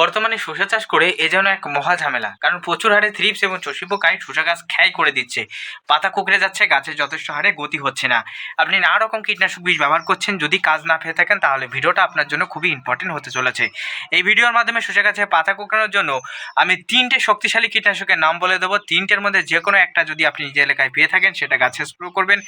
বর্তমানে শসা চাষ করে এ যেন এক মহা ঝামেলা। কারণ প্রচুর হারে থ্রিপস এবং চষি পোকায় শসা গাছ খ্যায় করে দিচ্ছে। পাতা কুকড়ে যাচ্ছে, গাছের যথেষ্ট হারে গতি হচ্ছে না। আপনি নানা রকম কীটনাশক বিষ ব্যবহার করছেন, যদি কাজ না পেয়ে থাকেন, তাহলে ভিডিওটা আপনার জন্য খুবই ইম্পর্টেন্ট হতে চলেছে। এই ভিডিওর মাধ্যমে শসা গাছে পাতা কুকড়ানোর জন্য আমি তিনটে শক্তিশালী কীটনাশকের নাম বলে দেবো। তিনটের মধ্যে যে কোনো একটা যদি আপনি নিজের এলাকায় পেয়ে থাকেন, সেটা গাছে স্প্রো করবেন।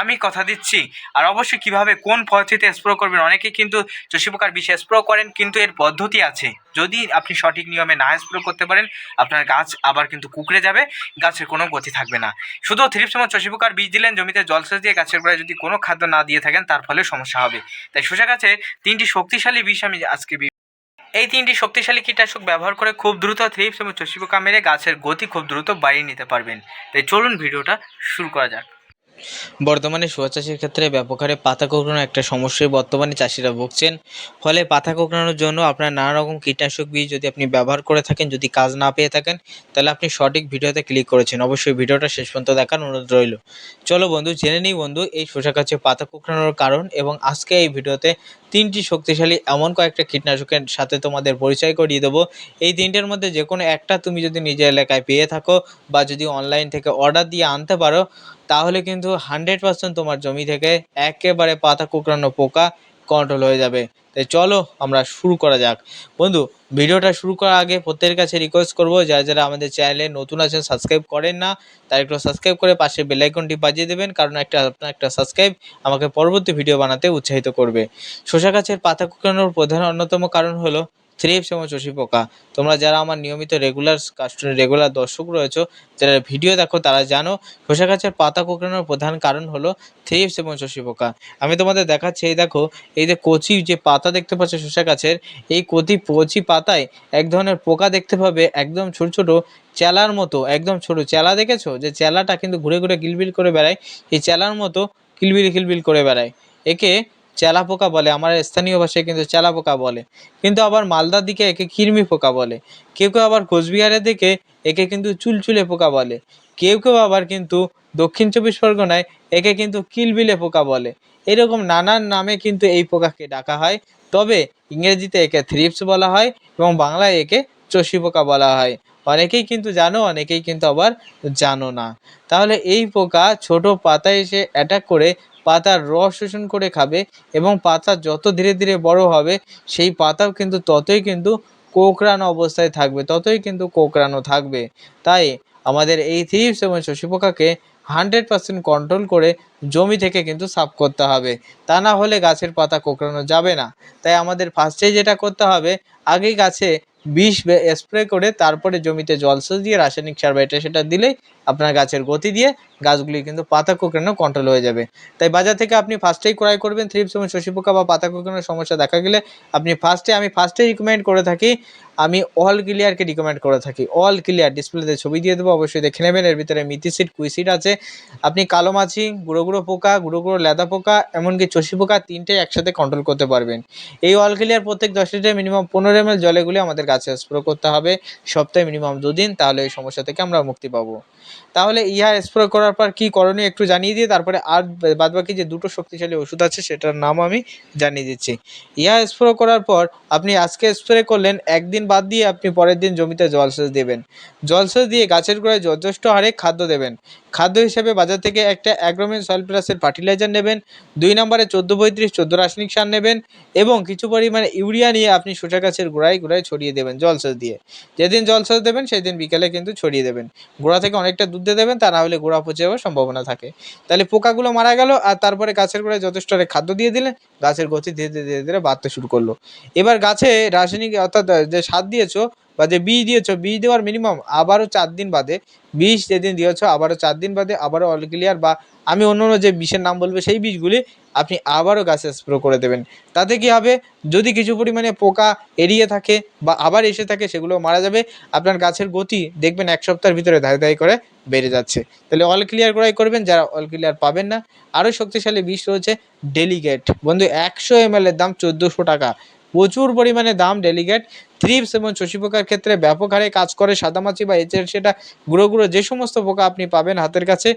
আমি কথা দিচ্ছি, আর অবশ্যই কীভাবে কোন পদ্ধতিতে স্প্রো করবেন, অনেকেই কিন্তু চষি পোকার বিষে স্প্রে করেন, কিন্তু এর পদ্ধতি আছে। যদি আপনি সঠিক নিয়মে না স্প্রে করতে পারেন, আপনার গাছ আবার কিন্তু কুকড়ে যাবে, গাছের কোনো গতি থাকবে না। শুধু থ্রিপস এবং চষি পোকার বীজ দিলেন, জমিতে জলসেচ দিয়ে গাছের গোড়ায় যদি কোনো খাদ্য না দিয়ে থাকেন, তার ফলে সমস্যা হবে। তাই শসা গাছে তিনটি শক্তিশালী বিষ আমি আজকে এই তিনটি শক্তিশালী কীটনাশক ব্যবহার করে খুব দ্রুত থ্রিপস এবং চষি পোকা মেরে গাছের গতি খুব দ্রুত বাড়িয়ে নিতে পারবেন। তাই চলুন ভিডিওটা শুরু করা যাক। বর্তমানে শোয়া চাষের ক্ষেত্রে ব্যাপক হারে পাতা কোঁকড়ানো একটা সমস্যায় বর্তমানে চাষিরা ভুগছেন। ফলে পাতা কোঁকড়ানোর জন্য আপনার নানা রকম কীটনাশক বীজ যদি আপনি ব্যবহার করে থাকেন, যদি কাজ না পেয়ে থাকেন, তাহলে আপনি সঠিক ভিডিওতে ক্লিক করেছেন। অবশ্যই ভিডিওটা শেষ পর্যন্ত দেখার অনুরোধ রইল। চলো বন্ধু, জেনে নিই বন্ধু, এই শসা গাছে পাতা কোঁকড়ানোর কারণ এবং আজকে এই ভিডিওতে তিনটি শক্তিশালী এমন কয়েকটা কীটনাশকের সাথে তোমাদের পরিচয় করিয়ে দেবো। এই তিনটের মধ্যে যে কোনো একটা তুমি যদি নিজের এলাকায় পেয়ে থাকো বা যদি অনলাইন থেকে অর্ডার দিয়ে আনতে পারো তাহলে কিন্তু হান্ড্রেড পার্সেন্ট তোমার জমি থেকে একেবারে পাতা কুকড়ানো পোকা কন্ট্রোল হয়ে যাবে। তাই চলো আমরা শুরু করা যাক। বন্ধু, ভিডিওটা শুরু করার আগে প্রত্যেকের কাছে রিকোয়েস্ট করব, যারা যারা আমাদের চ্যানেলে নতুন আছেন সাবস্ক্রাইব করেন না, তারা একটু সাবস্ক্রাইব করে পাশে বেলাইকনটি বাজিয়ে দেবেন, কারণ একটা আপনার একটা সাবস্ক্রাইব আমাকে পরবর্তী ভিডিও বানাতে উৎসাহিত করবে। শসা গাছের পাতা কুকড়ানোর প্রধান অন্যতম কারণ হলো থ্রিপস এবং চষি পোকা। তোমরা যারা আমার নিয়মিত রেগুলার কাস্টমার রেগুলার দর্শক রয়েছো, যারা ভিডিও দেখো, তারা জানো শসা গাছের পাতা কুকড়ানোর প্রধান কারণ হলো থ্রিপস এবং চষি পোকা। আমি তোমাদের দেখাচ্ছি, এই দেখো, এই যে কচি যে পাতা দেখতে পাচ্ছ শসা গাছের এই কচি কচি পাতায় এক ধরনের পোকা দেখতে পাবে একদম ছোট ছোট চেলার মতো, একদম ছোট চেলা দেখেছ? যে চেলাটা কিন্তু ঘুরে ঘুরে গিলবিল করে বেড়ায়, এই চেলার মতো কিলবিল কিলবিল করে বেড়ায়। একে চেলা পোকা বলে, আমার স্থানীয় ভাষায় কিন্তু চেলা পোকা বলে। কিন্তু আবার মালদার দিকে একে কিরমি পোকা বলে। কেউ কেউ আবার কোচবিহারের দিকে একে কিন্তু চুলচুলে পোকা বলে। কেউ কেউ আবার কিন্তু দক্ষিণ চব্বিশ পরগনায় একে কিন্তু কিলবিলে পোকা বলে। এরকম নানান নামে কিন্তু এই পোকাকে ডাকা হয়। তবে ইংরেজিতে একে থ্রিপস বলা হয় এবং বাংলায় একে চষি পোকা বলা হয়। অনেকেই কিন্তু জানো, অনেকেই কিন্তু আবার জানো না। তাহলে এই পোকা ছোট পাতায় এসে অ্যাটাক করে পাতার রস শোষণ করে খাবে এবং পাতা যত ধীরে ধীরে বড় হবে, সেই পাতাও কিন্তু ততই কিন্তু কোঁকড়ানো অবস্থায় থাকবে, ততই কিন্তু কোঁকড়ানো থাকবে। তাই আমাদের এই থিপস এবং শোষি পোকাকে হান্ড্রেড পার্সেন্ট কন্ট্রোল করে জমি থেকে কিন্তু সাফ করতে হবে। তা না হলে গাছের পাতা কোঁকড়ানো যাবে না। তাই আমাদের ফার্স্টে যেটা করতে হবে আগে গাছে বিষ স্প্রে করে তারপরে জমিতে জল জলসেচ দিয়ে রাসায়নিক সার বা এটা সেটা দিলেই আপনার গাছের গতি দিয়ে গাছগুলি কিন্তু পাতা কোঁকড়ানো কন্ট্রোল হয়ে যাবে। তাই বাজার থেকে আপনি ফার্স্টেই ক্রয় করবেন থ্রিপস এবং শোষি পোকা বা পাতা কোঁকড়ানোর সমস্যা দেখা গেলে আপনি ফার্স্টে আমি ফার্স্টে রিকমেন্ড করে থাকি, আমি অল ক্লিয়ারকে রিকমেন্ড করে থাকি। অল ক্লিয়ার ডিসপ্লেতে ছবি দিয়ে দেবো, অবশ্যই দেখে নেবেন। এর ভিতরে মিথিসিড কুইসিড আছে। আপনি কালো মাছি, গুঁড়ো গুঁড়ো পোকা, গুঁড়ো গুঁড়ো লেদা পোকা, এমনকি চষি পোকা তিনটে একসাথে কন্ট্রোল করতে পারবেন। এই অল ক্লিয়ার প্রত্যেক দশ লিটার মিনিমাম পনেরো এম এল জলে গুলে আমাদের গাছে স্প্রে করতে হবে। সপ্তাহে মিনিমাম দুদিন, তাহলে এই সমস্যা থেকে আমরা মুক্তি পাবো। তাহলে ইহা স্প্রে করার পর কি করণীয় একটু জানিয়ে দিয়ে তারপরে আর বাদবাকি যে দুটো শক্তিশালী ওষুধ আছে সেটার নাম আমি জানিয়ে দিচ্ছি। ইহা স্প্রে করার পর আপনি আজকে স্প্রে করলেন, একদিন বাদ দিয়ে আপনি পরের দিন জমিতে জলসেচ দেবেন। জলসেচ দিয়ে গাছের গোড়ায় যথেষ্ট হারে খাদ্য দেবেন। খাদ্য হিসেবে বাজার থেকে একটা অ্যাগ্রোমেন সয়েল প্লাসের ফার্টিলাইজার নেবেন, দুই নম্বরে চোদ্দ পঁয়ত্রিশ, চোদ্দ রাসায়নিক সার নেবেন এবং কিছু পরিমাণে ইউরিয়া নিয়ে আপনি শসা গাছের গোড়ায় গোড়ায় ছড়িয়ে দেবেন জলসেচ দিয়ে। যেদিন জলসেচ দেবেন সেই দিন বিকেলে কিন্তু ছড়িয়ে দেবেন। গোড়া থেকে অনেকটা দুধ দিয়ে দেবেন, তা না হলে গোড়া পচে যাওয়ার সম্ভাবনা থাকে। তাহলে পোকাগুলো মারা গেল আর তারপরে গাছের গোড়ায় যথেষ্ট খাদ্য দিয়ে দিলেন, গাছের গতি ধীরে ধীরে ধীরে ধীরে বাড়তে শুরু করল। এবার গাছে রাসায়নিক অর্থাৎ যে সার দিয়েছ বা যে বীজ দিয়েছ বীজ দেওয়ার মিনিমাম আবারও চার দিন বাদে। বীজ যেদিন দিয়েছ, আবারও চার দিন বাদে, আবারও অল ক্লিয়ার বা আমি অন্য অন্য যে বিষের নাম বলব সেই বীজগুলি আপনি আবারও গাছে স্প্রো করে দেবেন। তাতে কি হবে? যদি কিছু পরিমাণে পোকা এড়িয়ে থাকে বা আবার এসে থাকে সেগুলো মারা যাবে। আপনার গাছের গতি দেখবেন এক সপ্তাহের ভিতরে ধারে ধারে করে বেড়ে যাচ্ছে। তাহলে অল ক্লিয়ার করাই করবেন, যারা অল ক্লিয়ার পাবেন না। আরও শক্তিশালী বিষ রয়েছে ডেলিগেট বন্ধু, একশো এম এর দাম চোদ্দোশো টাকা। প্রচুর পরিমাণে দাম ডেলিগেট থ্রিপস এবং চষি পোকার ক্ষেত্রে ব্যাপক হারে কাজ করে সাদামাছি বা এচের সেটা গুঁড়ো গুঁড়ো যে সমস্ত পোকা আপনি পাবেন হাতের কাছে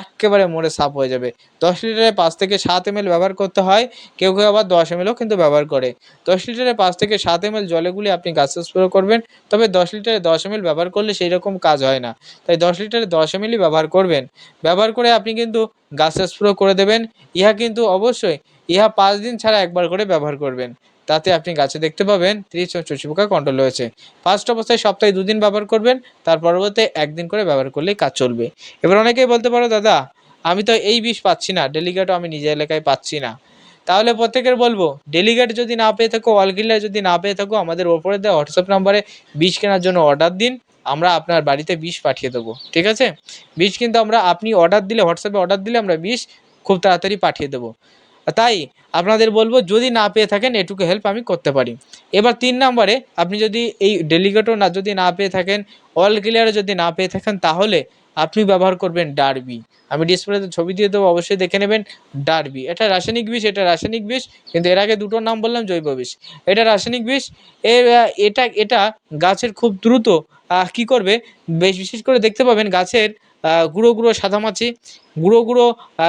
একেবারে মরে সাফ হয়ে যাবে। দশ লিটারে পাঁচ থেকে সাত এম ব্যবহার করতে হয়, কেউ কেউ আবার দশ এম কিন্তু ব্যবহার করে। দশ লিটারে পাঁচ থেকে সাত এম জলে গুলে আপনি গাছে স্প্রে করবেন, তবে দশ লিটারে দশ এম ব্যবহার করলে সেই রকম কাজ হয় না। তাই দশ লিটারে দশ এম ব্যবহার করবেন। ব্যবহার করে আপনি কিন্তু গাছে স্প্রে করে দেবেন। ইহা কিন্তু অবশ্যই, ইহা পাঁচ দিন ছাড়া একবার করে ব্যবহার করবেন। তাতে আপনি গাছে দেখতে পাবেন ত্রিশ ও চষি পোকা কন্ট্রোল হয়েছে ফার্স্ট অবস্থায় সপ্তাহে দুদিন ব্যবহার করবেন, তার পরবর্তী একদিন করে ব্যবহার করলেই কাজ চলবে। এবার অনেকেই বলতে পারো, দাদা, আমি তো এই বিষ পাচ্ছি না ডেলিগেটও আমি নিজের এলাকায় পাচ্ছি না। তাহলে প্রত্যেকের বলব ডেলিগেট যদি না পেয়ে থাকো অল কিলার যদি না পেয়ে থাকো, আমাদের ওপরে দেওয়া হোয়াটসঅ্যাপ নাম্বারে বিষ কেনার জন্য অর্ডার দিন, আমরা আপনার বাড়িতে বিষ পাঠিয়ে দেবো। ঠিক আছে? বিষ কিন্তু আমরা, আপনি অর্ডার দিলে, হোয়াটসঅ্যাপে অর্ডার দিলে আমরা বিষ খুব তাড়াতাড়ি পাঠিয়ে দেবো। তাই আপনাদের বলব, যদি না পেয়ে থাকেন, এটুকু হেল্প আমি করতে পারি। এবার তিন নম্বরে, আপনি যদি এই ডেলিগেটও না, যদি না পেয়ে থাকেন অল ক্লিয়ারে যদি না পেয়ে থাকেন, তাহলে আপনি ব্যবহার করবেন ডারবি আমি ডিসপ্লেতে ছবি দিয়ে দেবো, অবশ্যই দেখে নেবেন ডারবি এটা রাসায়নিক বিষ, এটা রাসায়নিক বিষ, কিন্তু এর আগে দুটোর নাম বললাম, জৈব বিষ। এটা রাসায়নিক বিষ এটা এটা গাছের খুব দ্রুত কি করবে? বেশ, বিশেষ করে দেখতে পাবেন গাছের গুঁড়ো গুঁড়ো সাদামাছি গুঁড়ো গুঁড়ো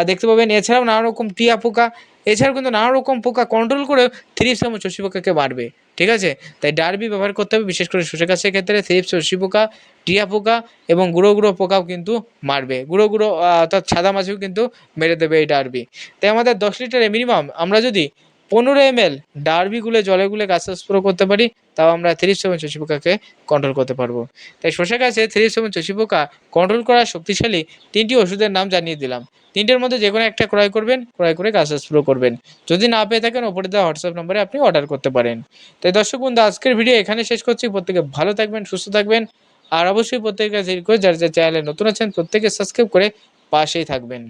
দেখতে পাবেন। এছাড়াও নানা রকম টিয়া পোকা, এছাড়াও কিন্তু নানা রকম পোকা কন্ট্রোল করে থ্রিপস এবং চষি পোকাকে মারবে ঠিক আছে? তাই ডারবি ব্যবহার করতে হবে, বিশেষ করে শসা গাছের ক্ষেত্রে থ্রিপস চষি পোকা, টিয়া পোকা এবং গুঁড়ো গুঁড়ো পোকাও কিন্তু মারবে। গুঁড়ো গুঁড়ো অর্থাৎ সাদা মাছিও কিন্তু মেরে দেবে এই ডারবি। তাই আমাদের দশ লিটারে মিনিমাম আমরা যদি পনেরো এম এল ডারবি গুলে জলে গুলে গাছে স্প্রে করতে পারি, তাও আমরা থ্রিপস সেভেন চষি পোকাকে কন্ট্রোল করতে পারব। তাই শসা গাছে থ্রিপস সেভেন চষি পোকা কন্ট্রোল করার শক্তিশালী তিনটি ওষুধের নাম জানিয়ে দিলাম। তিনটের মধ্যে যে কোনো একটা ক্রয় করবেন, ক্রয় করে গাছে স্প্রে করবেন। যদি না পেয়ে থাকেন, ওপরে দেওয়া হোয়াটসঅ্যাপ নম্বরে আপনি অর্ডার করতে পারেন। তাই দর্শক বন্ধু, আজকের ভিডিও এখানে শেষ করছি। প্রত্যেকে ভালো থাকবেন, সুস্থ থাকবেন। আর অবশ্যই প্রত্যেকের কাছে রিকোয়েস্ট যারা যারা চ্যানেলে নতুন আছেন, প্রত্যেকে সাবস্ক্রাইব করে পাশেই থাকবেন।